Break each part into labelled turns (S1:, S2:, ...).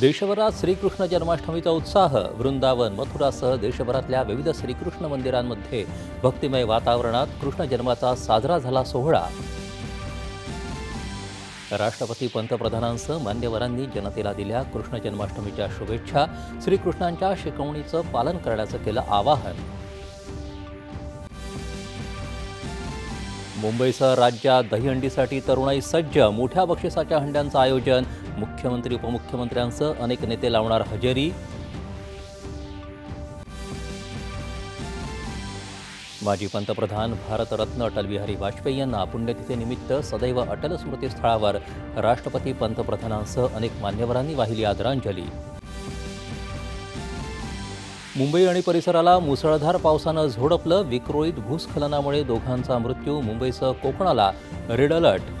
S1: देशभरात श्रीकृष्ण जन्माष्टमीचा उत्साह वृंदावन मथुरासह देशभरातल्या विविध श्रीकृष्ण मंदिरांमध्ये भक्तिमय वातावरणात कृष्ण जन्माचा साजरा झाला सोहळा. राष्ट्रपती पंतप्रधानांसह मान्यवरांनी जनतेला दिल्या कृष्ण जन्माष्टमीच्या शुभेच्छा श्रीकृष्णांच्या शिकवणीचं पालन करण्याचं केलं आवाहन. मुंबईसह राज्यात दहीहंडीसाठी तरुणाई सज्ज मोठ्या बक्षिसाच्या हंड्यांचं आयोजन मुख्यमंत्री उपमुख्यमंत्र्यांसह अनेक नेते लावणार हजेरी. माजी पंतप्रधान भारतरत्न अटलबिहारी वाजपेयी यांना पुण्यतिथीनिमित्त सदैव अटल स्मृतीस्थळावर राष्ट्रपती पंतप्रधानांसह अनेक मान्यवरांनी वाहिली आदरांजली. मुंबई आणि परिसराला मुसळधार पावसानं झोडपलं विक्रोळीत भूस्खलनामुळे दोघांचा मृत्यू मुंबईसह कोकणाला रेड अलर्ट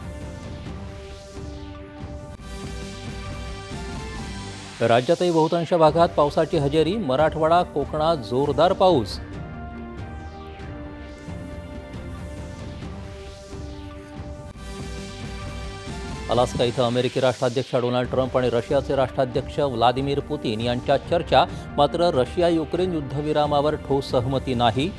S1: राज्यातही बहुतांश भागात पावसाची हजेरी मराठवाडा कोकणात जोरदार पाऊस. अलास्का इथं अमेरिकी राष्ट्राध्यक्ष डोनाल्ड ट्रम्प आणि रशियाचे राष्ट्राध्यक्ष व्लादिमीर पुतीन यांच्यात चर्चा मात्र रशिया युक्रेन युद्धविरामावर ठोस सहमती नाही.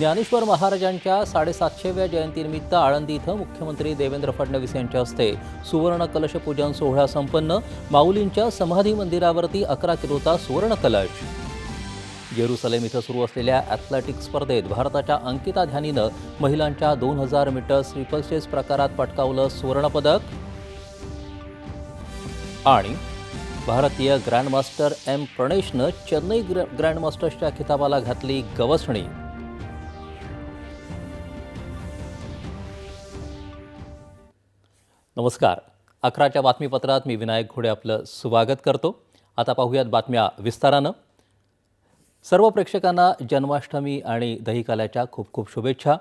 S1: ज्ञानेश्वर महाराजांच्या साडेसातशेव्या जयंतीनिमित्त आळंदी इथं मुख्यमंत्री देवेंद्र फडणवीस यांच्या हस्ते सुवर्ण कलश पूजन सोहळा संपन्न. माऊलींच्या समाधी मंदिरावरती अकरा किलोचा सुवर्ण कलश. जेरुसलेम इथं सुरू असलेल्या ॲथलेटिक्स स्पर्धेत भारताच्या अंकिता ध्यानीनं महिलांच्या दोन हजार मीटर स्ट्रिपल प्रकारात पटकावलं सुवर्णपदक आणि भारतीय ग्रँडमास्टर एम प्रणेशनं चेन्नई ग्र ग्रँडमास्टर्सच्या खिताबाला घातली गवसणी. नमस्कार. अकराच्या बातमीपत्रात मी विनायक घोडे आपलं स्वागत करतो. आता पाहूयात बातम्या विस्तारानं. सर्व प्रेक्षकांना जन्माष्टमी आणि दहीकाल्याच्या खूप खूप शुभेच्छा.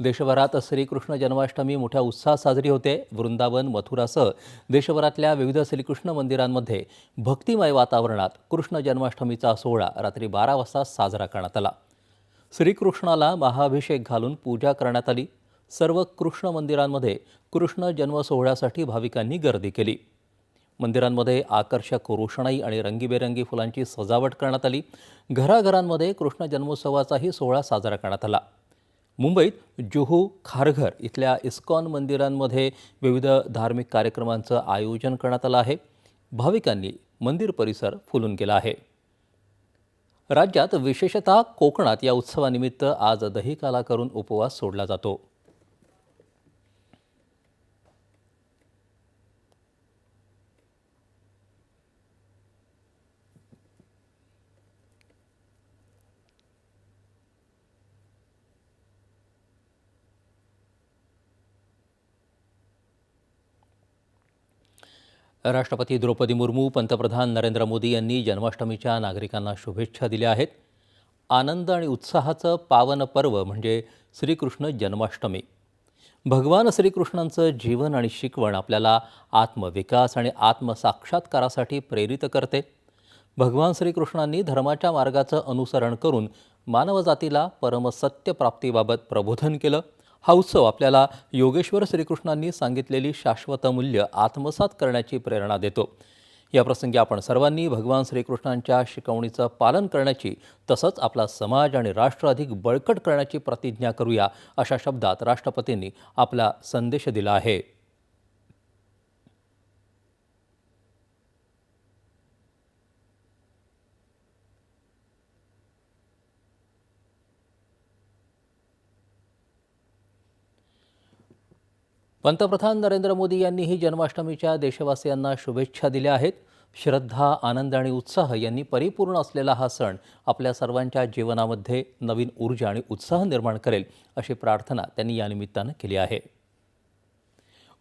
S1: देशभरात श्रीकृष्ण जन्माष्टमी मोठ्या उत्साहात साजरी होते. वृंदावन मथुरासह देशभरातल्या विविध श्रीकृष्ण मंदिरांमध्ये भक्तिमय वातावरणात कृष्ण जन्माष्टमीचा सोहळा रात्री बारा वाजता साजरा करण्यात आला. श्रीकृष्णाला महाभिषेक घालून पूजा करण्यात आली. सर्व कृष्ण मंदिरांमध्ये कृष्ण जन्मसोहळ्यासाठी भाविकांनी गर्दी केली. मंदिरांमध्ये आकर्षक रोषणाई आणि रंगीबेरंगी फुलांची सजावट करण्यात आली. घराघरांमध्ये कृष्ण जन्मोत्सवाचाही सोहळा साजरा करण्यात आला. मुंबईत जुहू खारघर इथल्या इस्कॉन मंदिरांमध्ये विविध धार्मिक कार्यक्रमांचं आयोजन करण्यात आलं आहे. भाविकांनी मंदिर परिसर फुलून गेला आहे. राज्यात विशेषतः कोकणात या उत्सवानिमित्त आज दही काला करून उपवास सोडला जातो. राष्ट्रपती द्रौपदी मुर्मू पंतप्रधान नरेंद्र मोदी यांनी जन्माष्टमीच्या नागरिकांना शुभेच्छा दिल्या आहेत. आनंद आणि उत्साहाचं पावन पर्व म्हणजे श्रीकृष्ण जन्माष्टमी. भगवान श्रीकृष्णांचं जीवन आणि शिकवण आपल्याला आत्मविकास आणि आत्मसाक्षात्कारासाठी प्रेरित करते. भगवान श्रीकृष्णांनी धर्माच्या मार्गाचं अनुसरण करून मानवजातीला परमसत्यप्राप्तीबाबत प्रबोधन केलं. हा उत्सव आपल्याला योगेश्वर श्रीकृष्णांनी सांगितलेली शाश्वत मूल्य आत्मसात करण्याची प्रेरणा देतो. याप्रसंगी आपण सर्वांनी भगवान श्रीकृष्णांच्या शिकवणीचं पालन करण्याची तसंच आपला समाज आणि राष्ट्र अधिक बळकट करण्याची प्रतिज्ञा करूया अशा शब्दात राष्ट्रपतींनी आपला संदेश दिला आहे. पंतप्रधान नरेंद्र मोदी यांनीही जन्माष्टमीच्या देशवासियांना शुभेच्छा दिल्या आहेत. श्रद्धा आनंद आणि उत्साह यांनी परिपूर्ण असलेला हा सण आपल्या सर्वांच्या जीवनामध्ये नवीन ऊर्जा आणि उत्साह निर्माण करेल अशी प्रार्थना त्यांनी या निमित्तानं केली आहे.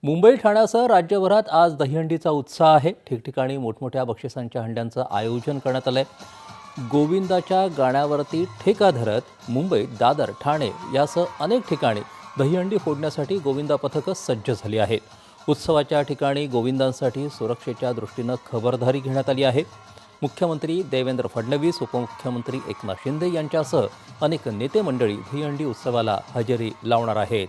S1: मुंबई ठाण्यासह राज्यभरात आज दहीहंडीचा उत्साह आहे. ठिकठिकाणी मोठमोठ्या बक्षिसांच्या हंड्यांचं आयोजन करण्यात आलं आहे गोविंदाच्या गाण्यावरती ठेका धरत मुंबईत दादर ठाणे यासह अनेक ठिकाणी दहीहंडी फोडण्यासाठी गोविंदा पथकं सज्ज झाली आहेत. उत्सवाच्या ठिकाणी गोविंदांसाठी सुरक्षेच्या दृष्टीनं खबरदारी घेण्यात आली आहे. मुख्यमंत्री देवेंद्र फडणवीस उपमुख्यमंत्री एकनाथ शिंदे यांच्यासह अनेक नेते मंडळी दहीहंडी उत्सवाला हजेरी लावणार आहेत.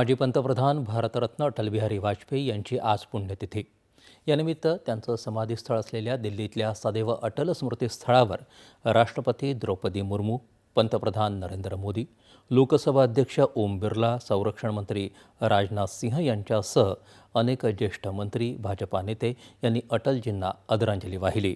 S1: माजी पंतप्रधान भारतरत्न अटलबिहारी वाजपेयी यांची आज पुण्यतिथी. यानिमित्त त्यांचं समाधीस्थळ असलेल्या दिल्लीतल्या सदैव अटल स्मृतीस्थळावर राष्ट्रपती द्रौपदी मुर्मू पंतप्रधान नरेंद्र मोदी लोकसभा अध्यक्ष ओम बिर्ला संरक्षण मंत्री राजनाथ सिंह यांच्यासह अनेक ज्येष्ठ मंत्री भाजपा नेते यांनी अटलजींना आदरांजली वाहिली.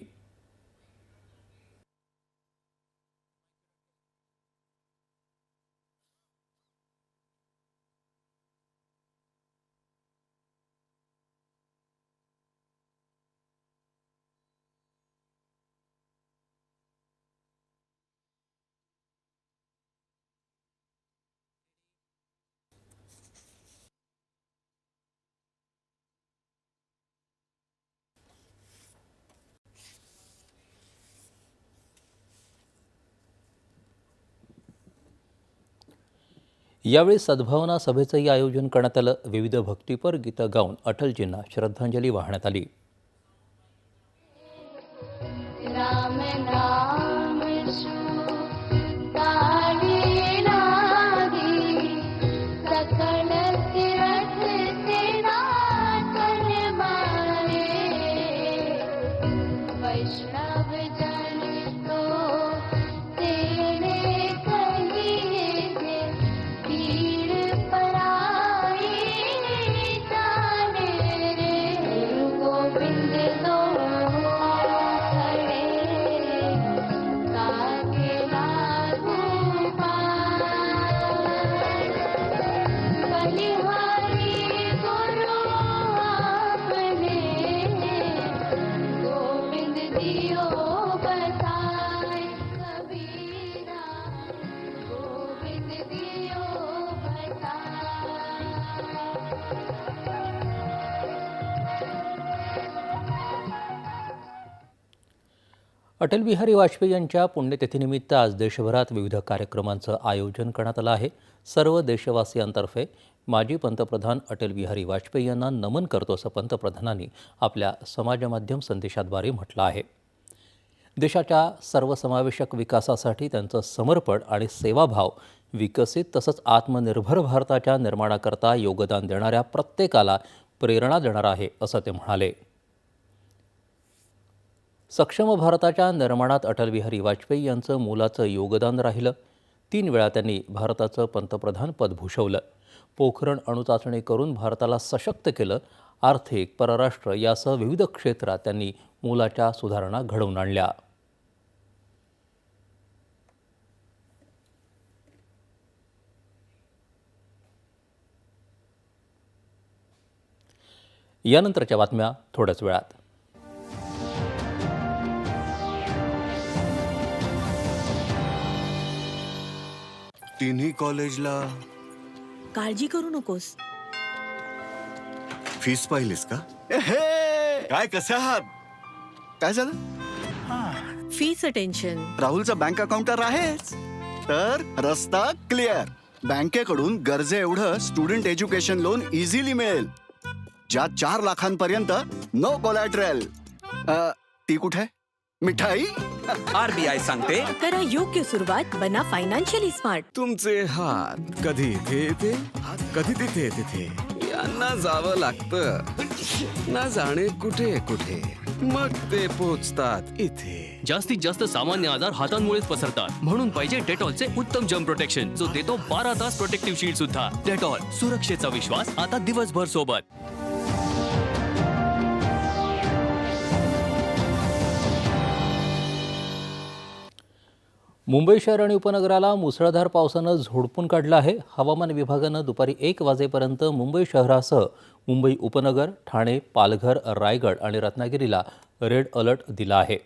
S1: यावेळी सद्भावना सभेचंही आयोजन करण्यात आलं. विविध भक्तीपर गीतं गाऊन अटलजींना श्रद्धांजली वाहण्यात आली. अटल बिहारी वाजपेयी यांच्या पुण्यतिथीनिमित्त आज देशभरात विविध कार्यक्रमांचं आयोजन करण्यात आलं आहे. सर्व देशवासियांतर्फे माजी पंतप्रधान अटल बिहारी वाजपेयी यांना नमन करतो असं पंतप्रधानांनी आपल्या समाजमाध्यम संदेशाद्वारे म्हटलं आहे. देशाच्या सर्वसमावेशक विकासासाठी त्यांचं समर्पण आणि सेवाभाव विकसित तसंच आत्मनिर्भर भारताच्या निर्माणाकरता योगदान देणाऱ्या प्रत्येकाला प्रेरणा देणार आहे असं ते म्हणाले. सक्षम भारताच्या निर्माणात अटल बिहारी वाजपेयी यांचं मोलाचं योगदान राहिलं. तीन वेळा त्यांनी भारताचं पंतप्रधान पद भूषवलं. पोखरण अणुचाचणी करून भारताला सशक्त केलं आर्थिक परराष्ट्र यासह विविध क्षेत्रात त्यांनी मोलाच्या सुधारणा घडवून आणल्या. यानंतरच्या बातम्या थोड्याच वेळात.
S2: तिन्ही कॉलेजला
S3: काळजी करू नकोस.
S2: फीस पाहिलीस का? काय कसे आहात?
S4: काय झालं?
S3: फीचं टेन्शन
S4: राहुलचा बँक अकाउंट तर आहेच. तर रस्ता क्लिअर बँकेकडून गरजे एवढं स्टुडंट एज्युकेशन लोन इझिली मिळेल. ज्यात चार लाखांपर्यंत नो कोलॅटरल ती कुठे? मिठाई?
S5: आरबीआय सांगते.
S3: करा योग्य सुरुवात बना फायनान्शियली स्मार्ट
S5: तुमचे हात कधी इथे येते? कधी तिथे तिथे यांना जावं लागतं. ना जाणे कुठे कुठे? मग ते पोचतात इथे.
S6: जास्तीत जास्त सामान्य आजार हातांमुळेच पसरतात. म्हणून पाहिजे डेटॉलचे उत्तम जर्म प्रोटेक्शन जो देतो बारा तास प्रोटेक्टिव्ह शील्ड सुद्धा. डेटॉल सुरक्षेचा विश्वास आता दिवसभर सोबत.
S1: मुंबई शहर आणि उपनगराला मुसळधार पावसानं झोडपून काढलं आहे. हवामान विभागानं दुपारी एक वाजेपर्यंत मुंबई शहरासह मुंबई उपनगर ठाणे पालघर रायगड आणि रत्नागिरीला रेड अलर्ट दिला आहे.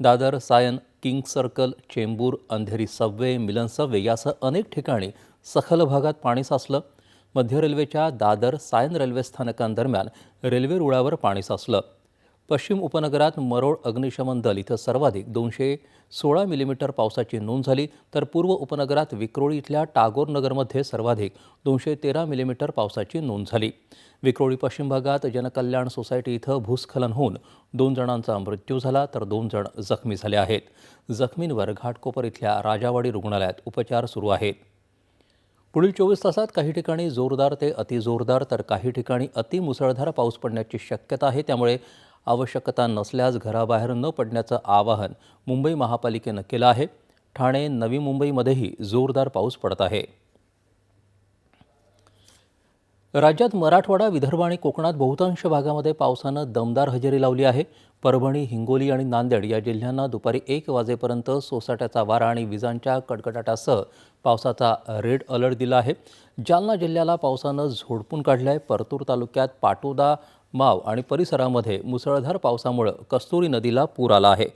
S1: Dadar Sion king circle Chembur Andheri subway Milan subway यासह अनेक ठिकाणी सखल भागात पाणी साचलं. मध्य रेल्वेच्या दादर सायन रेल्वे स्थानकांदरम्यान रेल्वे रुळावर पाणी साचलं. पश्चिम उपनगरात मरोळ अग्निशमन दल इथं सर्वाधिक दोनशे सोळा मिलीमीटर पावसाची नोंद झाली तर पूर्व उपनगरात विक्रोळी इथल्या टागोर नगरमध्ये सर्वाधिक दोनशे तेरा मिलीमीटर पावसाची नोंद झाली. विक्रोळी पश्चिम भागात जनकल्याण सोसायटी इथं भूस्खलन होऊन दोन जणांचा मृत्यू झाला तर दोन जण जखमी झाले आहेत. जखमींवर घाटकोपर इथल्या राजावाडी रुग्णालयात उपचार सुरू आहेत. पुढील चोवीस तासात काही ठिकाणी जोरदार ते अतिजोरदार तर काही ठिकाणी अतिमुसळधार पाऊस पडण्याची शक्यता आहे त्यामुळे आवश्यकता नसल्यास घराबाहेर न पडण्याचं आवाहन मुंबई महापालिकेनं केलं आहे. ठाणे नवी मुंबईमध्येही जोरदार पाऊस पडत आहे. राज्यात मराठवाडा विदर्भ आणि कोकणात बहुतांश भागामध्ये पावसानं दमदार हजेरी लावली आहे. परभणी हिंगोली आणि नांदेड या जिल्ह्यांना दुपारी एक वाजेपर्यंत सोसाट्याचा वारा आणि विजांच्या कडकडाटासह पावसाचा रेड अलर्ट दिला आहे. जालना जिल्ह्याला पावसानं झोडपून काढलं आहे परतूर तालुक्यात पाटोदा माव आणि परिसरामध्ये मुसळधार पावसामुळं कस्तुरी नदीला पूर आला आहे.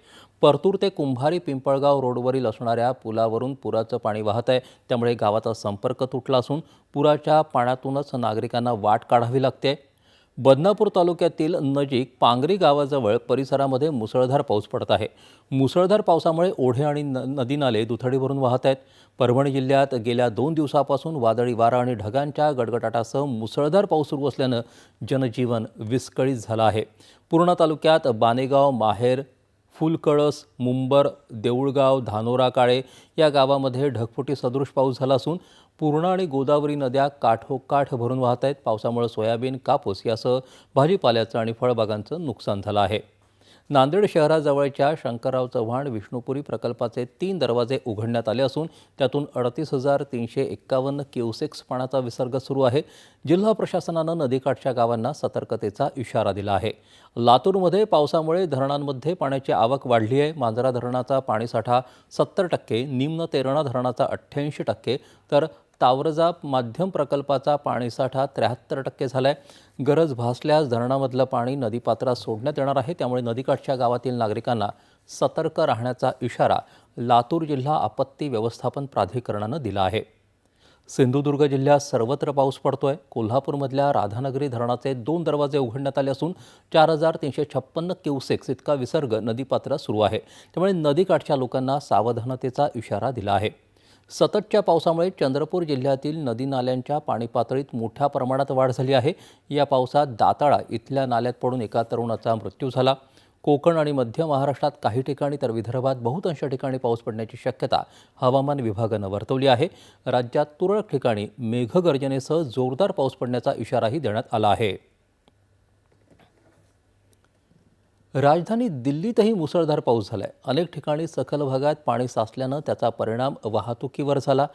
S1: परतूर ते कुंभारी पिंपळगाव रोडवरील असणाऱ्या पुलावरून पुराचं पाणी वाहत आहे. त्यामुळे गावाचा संपर्क तुटला असून पुराच्या पाण्यातूनच नागरिकांना वाट काढावी लागते. बदनापूर तालुक्यातील नजीक पांगरी गावाजवळ परिसरामध्ये मुसळधार पाऊस पडत आहे. मुसळधार पावसामुळे ओढे आणि न नदी नाले दुथडी भरून वाहत आहेत. परभणी जिल्ह्यात गेल्या दोन दिवसापासून वादळी वारा आणि ढगांच्या गडगडाटासह मुसळधार पाऊस सुरू असल्यानं जनजीवन विस्कळीत झालं आहे. पूर्णा तालुक्यात बानेगाव माहेर फुलकळस मुंबर देऊळगाव धानोरा काळे या गावामध्ये ढगफुटी सदृश पाऊस झाला असून पूर्णा आणि गोदावरी नद्या काठोकाठ भरून वाहत आहेत. पावसामुळे सोयाबीन कापूस यासह भाजीपाल्याचं आणि फळबागांचं नुकसान झालं आहे. नांदेड शहराजवळच्या शंकरराव चव्हाण विष्णुपुरी प्रकल्पाचे तीन दरवाजे उघडण्यात आले असून त्यातून अडतीस हजार तीनशे एक्कावन्न क्युसेक्स पाण्याचा विसर्ग सुरू आहे. जिल्हा प्रशासनानं नदीकाठच्या गावांना सतर्कतेचा इशारा दिला आहे. लातूरमध्ये पावसामुळे धरणांमध्ये पाण्याची आवक वाढली आहे. मांजरा धरणाचा पाणीसाठा सत्तर टक्के निम्न तेरणा धरणाचा अठ्ठ्याऐंशी टक्के तर तावरजाप माध्यम प्रकल्पाचा पाणीसाठा त्र्याहत्तर टक्के झाला आहे गरज भासल्यास धरणामधलं पाणी नदीपात्रात सोडण्यात येणार आहे. त्यामुळे नदीकाठच्या गावातील नागरिकांना सतर्क राहण्याचा इशारा लातूर जिल्हा आपत्ती व्यवस्थापन प्राधिकरणानं दिला आहे. सिंधुदुर्ग जिल्ह्यात सर्वत्र पाऊस पडतोय. कोल्हापूरमधल्या राधानगरी धरणाचे दोन दरवाजे उघडण्यात आले असून चार हजार तीनशे छप्पन्न क्युसेक्स इतका विसर्ग नदीपात्रात सुरू आहे. त्यामुळे नदीकाठच्या लोकांना सावधानतेचा इशारा दिला आहे. सततच्या पावसामुळे चंद्रपूर जिल्ह्यातील नदी नाल्यांच्या पाणी पातळीत मोठ्या प्रमाणात वाढ झाली आहे. या पावसात दाताळा इथल्या नाल्यात पडून एका तरुणाचा मृत्यू झाला. कोकण आणि मध्य महाराष्ट्रात काही ठिकाणी तर विदर्भात बहुतांश ठिकाणी पाऊस पडण्याची शक्यता हवामान विभागानं वर्तवली आहे. राज्यात तुरळक ठिकाणी मेघगर्जनेसह जोरदार पाऊस पडण्याचा इशाराही देण्यात आला आहे. राजधानी दिल्लीतही मुसळधार पाऊस झालाय. अनेक ठिकाणी सखल भागात पाणी साचल्यानं त्याचा परिणाम वाहतुकीवर झाला.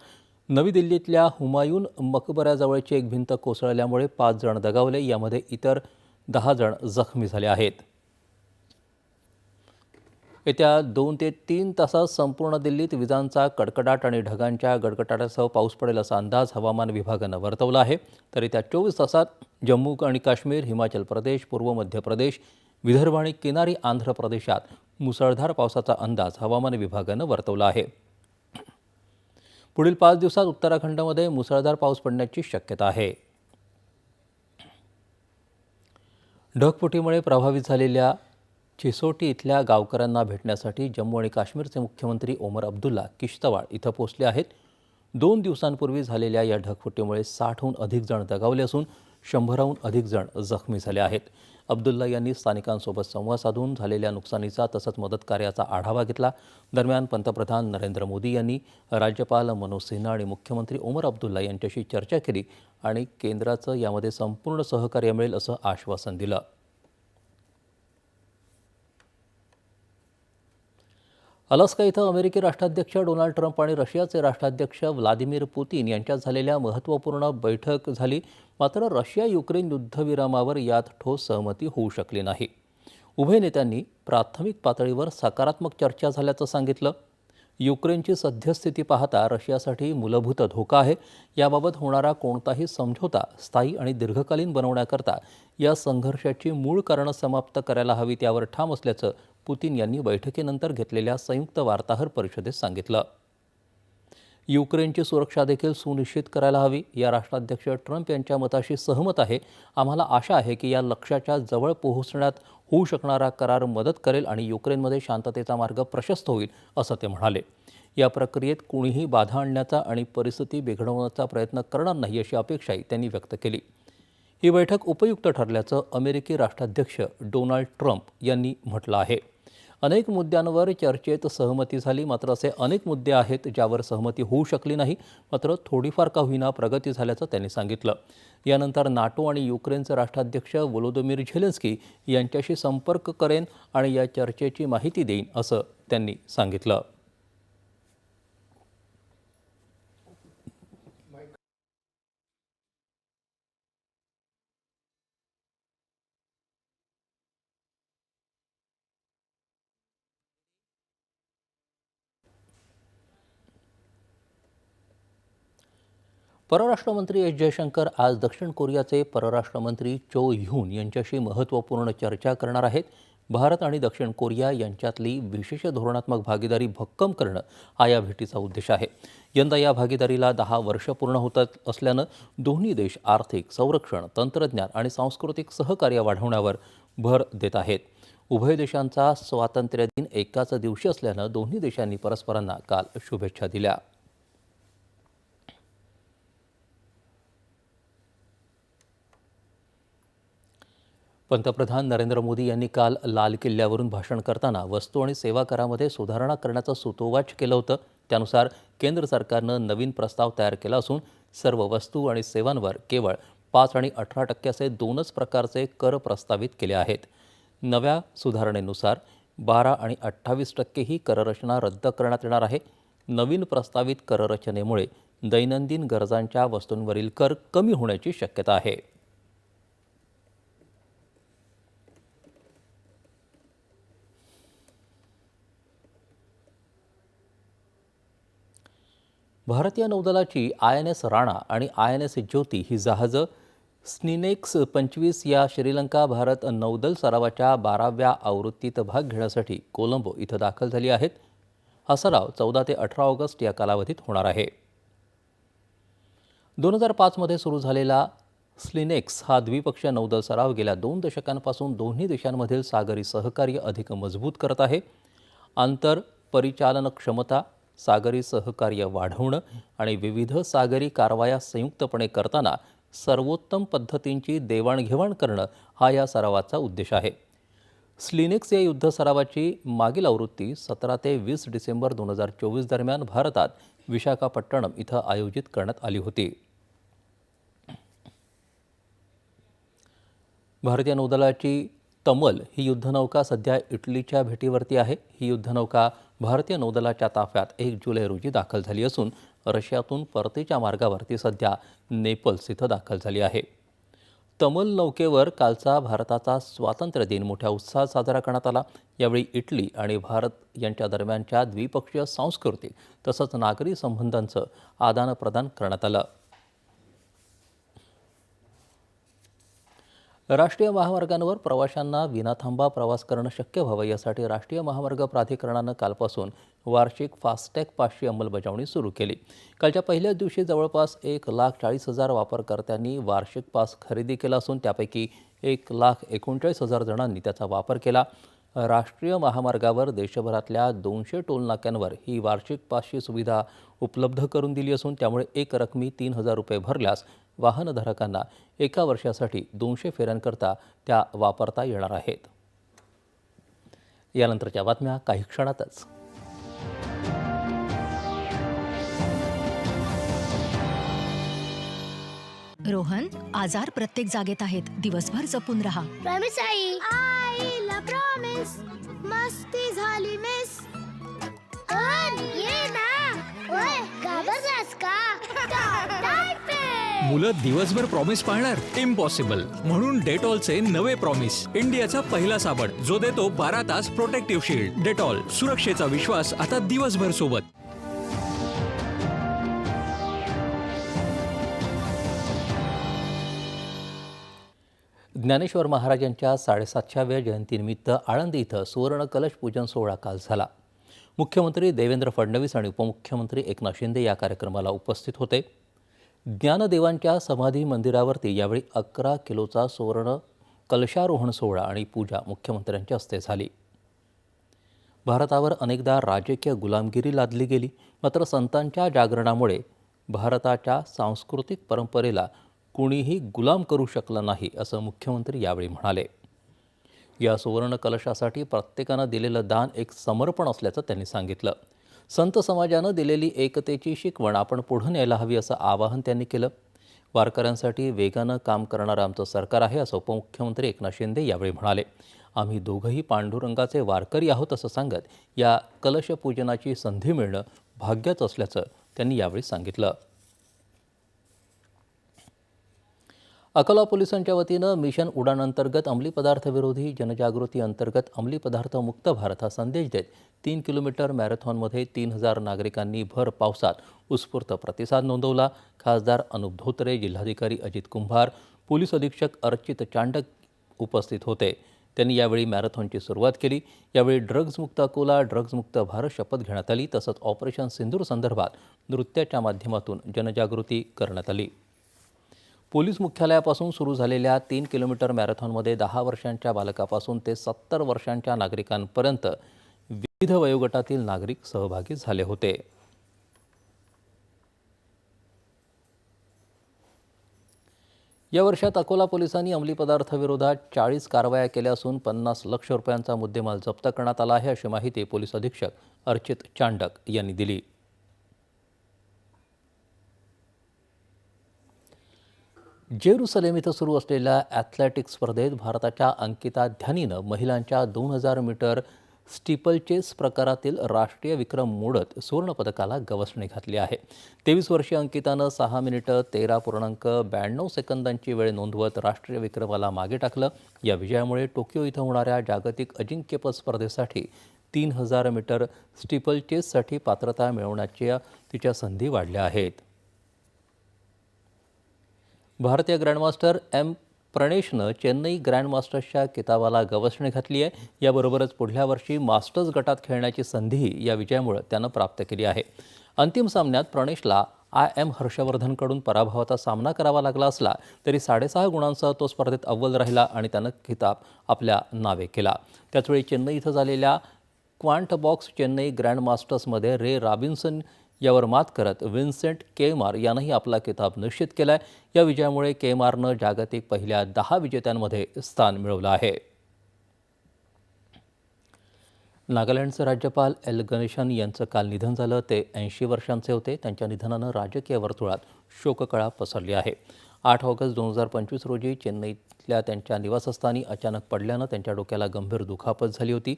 S1: नवी दिल्लीतल्या हुमायून मकबऱ्याजवळची एक भिंत कोसळल्यामुळे पाच जण दगावले. यामध्ये इतर दहा जण जखमी झाले आहेत. येत्या दोन ते तीन तासात संपूर्ण दिल्लीत विजांचा कडकडाट आणि ढगांच्या गडगडाटासह पाऊस पडेल असा अंदाज हवामान विभागानं वर्तवला आहे. तर येत्या चोवीस तासात जम्मू आणि काश्मीर हिमाचल प्रदेश पूर्व मध्य प्रदेश विदर्भ आणि किनारी आंध्र प्रदेशात मुसळधार पावसाचा अंदाज हवामान विभागानं वर्तवला आहे. पुढील पाच दिवसात उत्तराखंडमध्ये मुसळधार पाऊस पडण्याची शक्यता आहे. ढगफुटीमुळे प्रभावित झालेल्या चिसोटी इथल्या गावकऱ्यांना भेटण्यासाठी जम्मू आणि काश्मीरचे मुख्यमंत्री ओमर अब्दुल्ला किश्तवाड इथं पोहोचले आहेत. दोन दिवसांपूर्वी झालेल्या या ढगफुटीमुळे साठहून अधिक जण दगावले असून शंभराहून अधिक जण जखमी झाले आहेत. अब्दुल्ला यांनी स्थानिकांसोबत संवाद साधून झालेल्या नुकसानीचा तसंच मदत कार्याचा आढावा घेतला. दरम्यान पंतप्रधान नरेंद्र मोदी यांनी राज्यपाल मनोज सिन्हा आणि मुख्यमंत्री ओमर अब्दुल्ला यांच्याशी चर्चा केली आणि केंद्राचं यामध्ये संपूर्ण सहकार्य मिळेल असं आश्वासन दिलं. अलास्का इथं अमेरिकी राष्ट्राध्यक्ष डोनाल्ड ट्रम्प आणि रशियाचे राष्ट्राध्यक्ष व्लादिमीर पुतीन यांच्यात झालेल्या महत्त्वपूर्ण बैठक झाली मात्र रशिया युक्रेन युद्धविरामावर यात ठोस सहमती होऊ शकली नाही. उभय नेत्यांनी प्राथमिक पातळीवर सकारात्मक चर्चा झाल्याचं सांगितलं. युक्रेनची सद्यस्थिती पाहता रशियासाठी मूलभूत धोका आहे. याबाबत होणारा कोणताही समझोता स्थायी आणि दीर्घकालीन बनवण्याकरता या संघर्षाची मूळ कारणं समाप्त करायला हवीत यावर ठाम असल्याचं पुतीन यांनी बैठकीनंतर घेतलेल्या संयुक्त वार्ताहर परिषदेत सांगितलं. युक्रेनची सुरक्षा देखील सुनिश्चित करायला हवी. या राष्ट्राध्यक्ष ट्रम्प यांच्या मताशी सहमत आहे. आम्हाला आशा आहे की या लक्ष्याच्या जवळ पोहोचण्यात होऊ शकणारा करार मदत करेल आणि युक्रेनमध्ये शांततेचा मार्ग प्रशस्त होईल असं ते म्हणाले. या प्रक्रियेत कुणीही बाधा आणण्याचा आणि परिस्थिती बिघडवण्याचा प्रयत्न करणार नाही अशी अपेक्षाही त्यांनी व्यक्त केली. ही बैठक उपयुक्त ठरल्याचं अमेरिकी राष्ट्राध्यक्ष डोनाल्ड ट्रम्प यांनी म्हटलं आहे. अनेक मुद्द्यांवर चर्चेत सहमती झाली. मात्र असे अनेक मुद्दे आहेत ज्यावर सहमती होऊ शकली नाही. मात्र थोडीफार का होईना प्रगती झाल्याचं त्यांनी सांगितलं. यानंतर नाटो आणि युक्रेनचे राष्ट्राध्यक्ष वोलोदोमीर झेलेन्स्की यांच्याशी संपर्क करेन आणि या चर्चेची माहिती देईन असं त्यांनी सांगितलं. परराष्ट्रमंत्री एस जयशंकर आज दक्षिण कोरियाचे परराष्ट्रमंत्री चो ह्यून यांच्याशी महत्त्वपूर्ण चर्चा करणार आहेत. भारत आणि दक्षिण कोरिया यांच्यातली विशेष धोरणात्मक भागीदारी भक्कम करणं हा या भेटीचा उद्देश आहे. यंदा या भागीदारीला दहा वर्ष पूर्ण होत असल्यानं दोन्ही देश आर्थिक संरक्षण तंत्रज्ञान आणि सांस्कृतिक सहकार्य वाढवण्यावर भर देत आहेत. उभय देशांचा स्वातंत्र्य दिन एकाच दिवशी असल्यानं दोन्ही देशांनी परस्परांना काल शुभेच्छा दिल्या. पंतप्रधान नरेंद्र मोदी यांनी काल लाल किल्ल्यावरून भाषण करताना वस्तू आणि सेवा करामध्ये सुधारणा करण्याचं सुतोवाच केलं होतं. त्यानुसार केंद्र सरकारनं नवीन प्रस्ताव तयार केला असून सर्व वस्तू आणि सेवांवर केवळ पाच आणि अठरा टक्के असे दोनच प्रकारचे कर प्रस्तावित केले आहेत. नव्या सुधारणेनुसार बारा आणि अठ्ठावीस टक्के ही कररचना रद्द करण्यात येणार आहे. नवीन प्रस्तावित कररचनेमुळे दैनंदिन गरजांच्या वस्तूंवरील कर कमी होण्याची शक्यता आहे. भारतीय नौदलाची आय एन एस राणा आणि आय एन एस ज्योती ही जहाजं स्निनेक्स पंचवीस या श्रीलंका भारत नौदल सरावाच्या बाराव्या आवृत्तीत भाग घेण्यासाठी कोलंबो इथं दाखल झाली आहेत. हा सराव चौदा ते अठरा ऑगस्ट या कालावधीत होणार आहे. दोन हजार पाचमध्ये सुरू झालेला स्लिनेक्स हा द्विपक्षीय नौदल सराव गेल्या दोन दशकांपासून दोन्ही देशांमधील सागरी सहकार्य अधिक मजबूत करत आहे. आंतर परिचालन क्षमता सागरी सहकार्य वाढवणं आणि विविध सागरी कारवाया संयुक्तपणे करताना सर्वोत्तम पद्धतींची देवाणघेवाण करणं हा या सरावाचा उद्देश आहे. स्लिनिक्स या युद्ध सरावाची मागील आवृत्ती सतरा ते वीस डिसेंबर दोन हजार चोवीस दरम्यान भारतात विशाखापट्टणम इथं आयोजित करण्यात आली होती. भारतीय नौदलाची तमल ही युद्धनौका सध्या इटलीच्या भेटीवरती आहे. ही युद्धनौका भारतीय नौदलाच्या ताफ्यात एक जुलै रोजी दाखल झाली असून रशियातून परतीच्या मार्गावर ती सध्या नेपल्स इथं दाखल झाली आहे. तमल नौकेवर कालचा भारताचा स्वातंत्र्य दिन मोठ्या उत्साहात साजरा करण्यात आला. यावेळी इटली आणि भारत यांच्या दरम्यानच्या द्विपक्षीय सांस्कृतिक तसंच नागरी संबंधांचं आदानप्रदान करण्यात आलं. राष्ट्रीय महामार्गांवर प्रवाशांना विनाथांबा प्रवास करणं शक्य व्हावं यासाठी राष्ट्रीय महामार्ग प्राधिकरणानं कालपासून वार्षिक फास्टॅग पासची अंमलबजावणी सुरू केली. कालच्या पहिल्याच दिवशी जवळपास एक लाख चाळीस हजार वापरकर्त्यांनी वार्षिक पास खरेदी केला असून त्यापैकी एक लाख एकोणचाळीस हजार जणांनी त्याचा वापर केला. राष्ट्रीय महामार्गावर देशभरातल्या दोनशे टोलनाक्यांवर ही वार्षिक पासची सुविधा उपलब्ध करून दिली असून त्यामुळे एक रकमी तीन हजार रुपये भरल्यास वाहनधारकांना एका वर्षासाठी दोनशे फेऱ्यांकरता त्या वापरता येणार आहेत. यानंतरच्या बातम्या काही क्षणातच.
S7: रोहन आजार प्रत्येक जागेत आहेत. दिवसभर जपून राहा.
S8: प्रॉमिस आई. आईला प्रॉमिस मस्ती झाली मिस पण ये ना. घाबरलास का?
S9: मुलं दिवसभर प्रॉमिस पाळणार? इम्पॉसिबल म्हणून डेटॉलचे नवे प्रॉमिस इंडियाचा पहिला साबण. जो देतो बारा तास प्रोटेक्टिव्ह शिल्ड डेटॉल सुरक्षेचा विश्वास आता दिवसभर सोबत.
S1: ज्ञानेश्वर महाराजांच्या साडेसातशेव्या जयंतीनिमित्त आळंदी इथं सुवर्ण कलश पूजन सोहळा काल झाला. मुख्यमंत्री देवेंद्र फडणवीस आणि उपमुख्यमंत्री एकनाथ शिंदे या कार्यक्रमाला उपस्थित होते. ज्ञानदेवांच्या समाधी मंदिरावरती यावेळी अकरा किलोचा सुवर्ण कलशारोहण सोहळा आणि पूजा मुख्यमंत्र्यांच्या हस्ते झाली. भारतावर अनेकदा राजकीय गुलामगिरी लादली गेली मात्र संतांच्या जागरणामुळे भारताच्या सांस्कृतिक परंपरेला कुणीही गुलाम करू शकलं नाही असं मुख्यमंत्री यावेळी म्हणाले. या सुवर्ण कलशासाठी प्रत्येकानं दिलेलं दान एक समर्पण असल्याचं त्यांनी सांगितलं. संत समाजानं दिलेली एकतेची शिकवण आपण पुढं न्यायला हवी असं आवाहन त्यांनी केलं. वारकऱ्यांसाठी वेगानं काम करणारं आमचं सरकार आहे असं उपमुख्यमंत्री एकनाथ शिंदे यावेळी म्हणाले. आम्ही दोघंही पांडुरंगाचे वारकरी आहोत असं सांगत या कलशपूजनाची संधी मिळणं भाग्याच असल्याचं त्यांनी यावेळी सांगितलं. अकोला पोलिसांच्या वतीनं मिशन उडान अंतर्गत अंमली पदार्थविरोधी जनजागृती अंतर्गत अंमली पदार्थ मुक्त भारत हा संदेश देत तीन किलोमीटर मॅरेथॉनमध्ये तीन हजार नागरिकांनी भर पावसात उत्स्फूर्त प्रतिसाद नोंदवला. खासदार अनुप धोत्रे जिल्हाधिकारी अजित कुंभार पोलीस अधीक्षक अर्चित चांडक उपस्थित होते. त्यांनी यावेळी मॅरेथॉनची सुरुवात केली. यावेळी ड्रग्जमुक्त अकोला ड्रग्जमुक्त भारत शपथ घेण्यात आली. तसंच ऑपरेशन सिंदूर संदर्भात नृत्याच्या माध्यमातून जनजागृती करण्यात आली. पोलीस मुख्यालयापासून सुरू झालेल्या तीन किलोमीटर मॅरेथॉनमध्ये दहा वर्षांच्या बालकापासून ते सत्तर वर्षांच्या नागरिकांपर्यंत विविध वयोगटातील नागरिक सहभागी झाले होते. या वर्षात अकोला पोलिसांनी अंमली पदार्थाविरोधात चाळीस कारवाया केल्या असून पन्नास लक्ष रुपयांचा मुद्देमाल जप्त करण्यात आला आहे अशी माहिती पोलीस अधीक्षक अर्चित चांडक यांनी दिली. जेरुसलेम इथं सुरू असलेल्या ॲथलेटिक स्पर्धेत भारताच्या अंकिता ध्यानीनं महिलांच्या दोन हजार मीटर स्टीपलचेस प्रकारातील राष्ट्रीय विक्रम मोडत सुवर्णपदकाला गवसणी घातली आहे. तेवीस वर्षीय अंकितानं सहा मिनिटं तेरा पूर्णांक ब्याण्णव सेकंदांची वेळ नोंदवत राष्ट्रीय विक्रमाला मागे टाकलं. या विजयामुळे टोकियो इथं होणाऱ्या जागतिक अजिंक्यपद स्पर्धेसाठी तीन हजार मीटर स्टीपलचेससाठी पात्रता मिळवण्याच्या तिच्या संधी वाढल्या आहेत. भारतीय ग्रँडमास्टर एम प्रणेशनं चेन्नई ग्रँडमास्टर्सच्या किताबाला गवसणी घातली आहे. याबरोबरच पुढल्या वर्षी मास्टर्स गटात खेळण्याची संधीही या विजयामुळे त्यानं प्राप्त केली आहे. अंतिम सामन्यात प्रणेशला आय एम हर्षवर्धनकडून पराभवाचा सामना करावा लागला असला तरी साडेसहा गुणांसह तो स्पर्धेत अव्वल राहिला आणि त्यानं किताब आपल्या नावे केला. त्याचवेळी चेन्नई इथं झालेल्या क्वांट बॉक्स चेन्नई ग्रँडमास्टर्समध्ये रे रॉबिन्सन यावर मात करत विन्सेंट केमार यानंही आपला किताब निश्चित केला आहे या विजयामुळे केमारनं जागतिक पहिल्या दहा विजेत्यांमध्ये स्थान मिळवलं आहे. नागालँडचे राज्यपाल एल गणेशन यांचं काल निधन झालं. ते ऐंशी वर्षांचे होते. त्यांच्या निधनानं राजकीय वर्तुळात शोककळा पसरली आहे. आठ ऑगस्ट दोन हजार पंचवीस रोजी चेन्नईतल्या त्यांच्या निवासस्थानी अचानक पडल्यानं त्यांच्या डोक्याला गंभीर दुखापत झाली होती.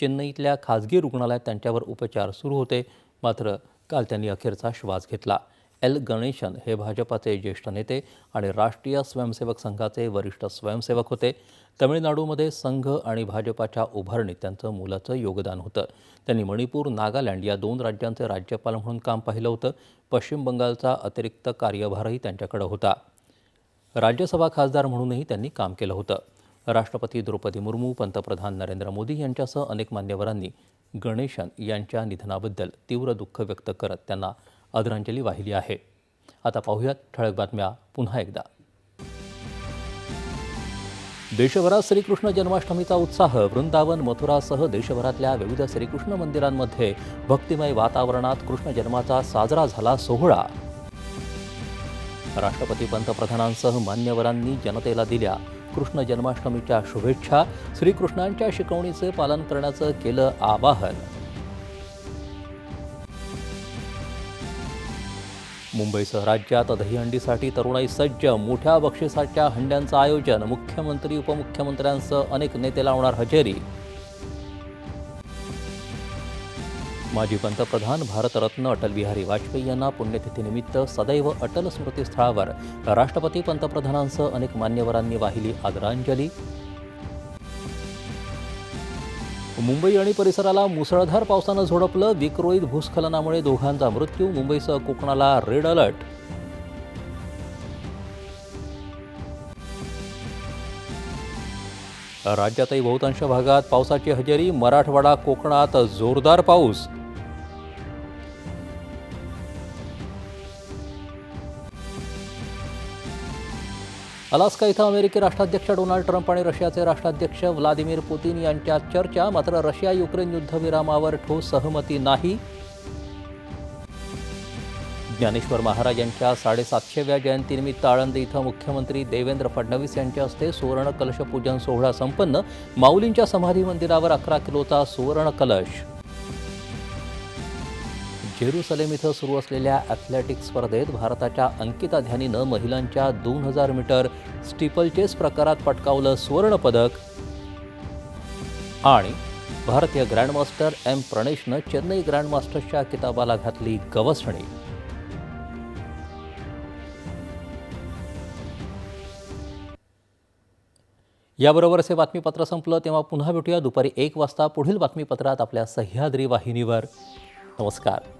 S1: चेन्नईतल्या खाजगी रुग्णालयात त्यांच्यावर उपचार सुरू होते. मात्र काल त्यांनी अखेरचा श्वास घेतला. एल. गणेशन हे भाजपाचे ज्येष्ठ नेते आणि राष्ट्रीय स्वयंसेवक संघाचे वरिष्ठ स्वयंसेवक होते. तमिळनाडूमध्ये संघ आणि भाजपाच्या उभारणीत त्यांचं मोलाचं योगदान होतं. त्यांनी मणिपूर नागालँड या दोन राज्यांचे राज्यपाल म्हणून काम पाहिलं होतं. पश्चिम बंगालचा अतिरिक्त कार्यभारही त्यांच्याकडे होता. राज्यसभा खासदार म्हणूनही त्यांनी काम केलं होतं. राष्ट्रपती द्रौपदी मुर्मू पंतप्रधान नरेंद्र मोदी यांच्यासह अनेक मान्यवरांनी गणेशन यांच्या निधनाबद्दल तीव्र दुःख व्यक्त करत त्यांना आदरांजली वाहिली आहे. आता पाहूयात ठळक बातम्या पुन्हा एकदा. देशभरात श्रीकृष्ण जन्माष्टमीचा उत्साह वृंदावन मथुरासह देशभरातल्या विविध श्रीकृष्ण मंदिरांमध्ये भक्तिमय वातावरणात कृष्ण जन्माचा साजरा झाला सोहळा. राष्ट्रपती पंतप्रधानांसह मान्यवरांनी जनतेला दिल्या कृष्ण जन्माष्टमीच्या शुभेच्छा. श्रीकृष्णांच्या शिकवणीचे पालन करण्याचं केलं आवाहन. मुंबईसह राज्यात दहीहंडीसाठी तरुणाई सज्ज. मोठ्या बक्षिसाच्या हंड्यांचं आयोजन. मुख्यमंत्री उपमुख्यमंत्र्यांसह अनेक नेते लावणार हजेरी. माजी पंतप्रधान भारतरत्न अटल बिहारी वाजपेयी यांना पुण्यतिथीनिमित्त सदैव अटल स्मृतीस्थळावर राष्ट्रपती पंतप्रधानांसह अनेक मान्यवरांनी वाहिली आदरांजली. मुंबई आणि परिसराला मुसळधार पावसानं झोडपलं विक्रोळीत भूस्खलनामुळे दोघांचा मृत्यू मुंबईसह कोकणाला रेड अलर्ट राज्यातही बहुतांश भागात पावसाची हजेरी मराठवाडा कोकणात जोरदार पाऊस. अलास्का इथं अमेरिकी राष्ट्राध्यक्ष डोनाल्ड ट्रम्प आणि रशियाचे राष्ट्राध्यक्ष व्लादिमीर पुतीन यांच्यात चर्चा मात्र रशिया युक्रेन युद्धविरामावर ठोस सहमती नाही. ज्ञानेश्वर महाराज यांच्या साडेसातशेव्या जयंतीनिमित्त आळंदी इथं मुख्यमंत्री देवेंद्र फडणवीस यांच्या हस्ते सुवर्ण कलश पूजन सोहळा संपन्न. माऊलींच्या समाधी मंदिरावर अकरा किलोचा सुवर्ण कलश. जेरुसलेम इथं सुरू असलेल्या ॲथलेटिक स्पर्धेत भारताच्या अंकिता ध्यानीनं महिलांच्या दोन हजार मीटर स्टिपलचेस प्रकारात पटकावलं सुवर्णपदक आणि भारतीय ग्रँडमास्टर एम प्रणेशनं चेन्नई ग्रँडमास्टर्सच्या किताबाला घातली गवसणी. याबरोबरच हे बातमीपत्र संपलं तेव्हा पुन्हा भेटूया दुपारी एक वाजता पुढील बातमीपत्रात आपल्या सह्याद्री वाहिनीवर. नमस्कार.